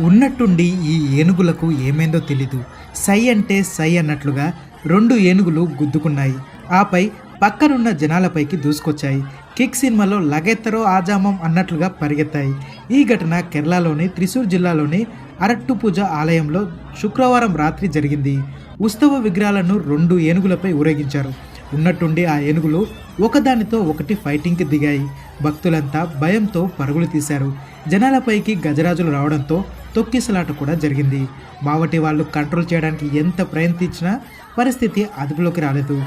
ఉన్నట్టుండి ఈ ఏనుగులకు ఏమైందో తెలీదు. సై అంటే సై అన్నట్లుగా రెండు ఏనుగులు గుద్దుకున్నాయి. ఆపై పక్కనున్న జనాలపైకి దూసుకొచ్చాయి. కిక్ సినిమాలో లగెత్తరో ఆజామం అన్నట్లుగా పరిగెత్తాయి. ఈ ఘటన కేరళలోని త్రిశూర్ జిల్లాలోని అరట్టుపూజ ఆలయంలో శుక్రవారం రాత్రి జరిగింది. ఉత్సవ విగ్రహాలను రెండు ఏనుగులపై ఊరేగించారు. ఉన్నట్టుండి ఆ ఏనుగులు ఒకదానితో ఒకటి ఫైటింగ్కి దిగాయి. భక్తులంతా భయంతో పరుగులు తీశారు. జనాలపైకి గజరాజులు రావడంతో తొక్కిసలాట కూడా జరిగింది. బావటి వాళ్ళు కంట్రోల్ చేయడానికి ఎంత ప్రయత్నించినా పరిస్థితి అదుపులోకి రాలేదు.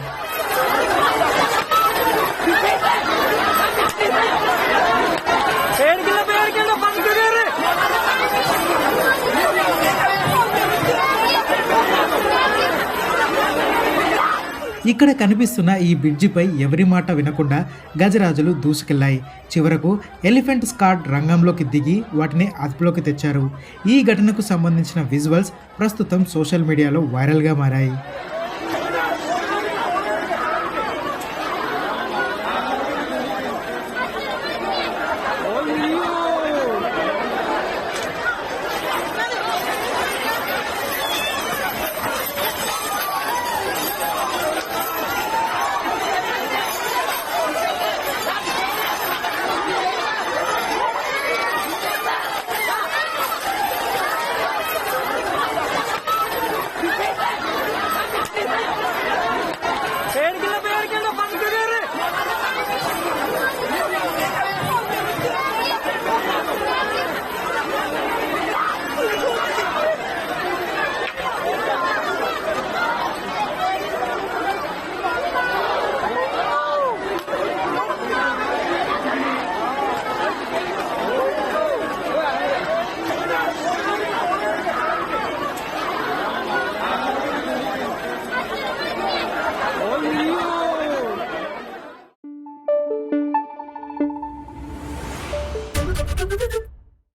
ఇక్కడ కనిపిస్తున్న ఈ బ్రిడ్జిపై ఎవరి మాట వినకుండా గజరాజులు దూసుకెళ్ళాయి. చివరకు ఎలిఫెంట్ స్కాడ్ రంగంలోకి దిగి వాటిని అదుపులోకి తెచ్చారు. ఈ ఘటనకు సంబంధించిన విజువల్స్ ప్రస్తుతం సోషల్ మీడియాలో వైరల్గా మారాయి.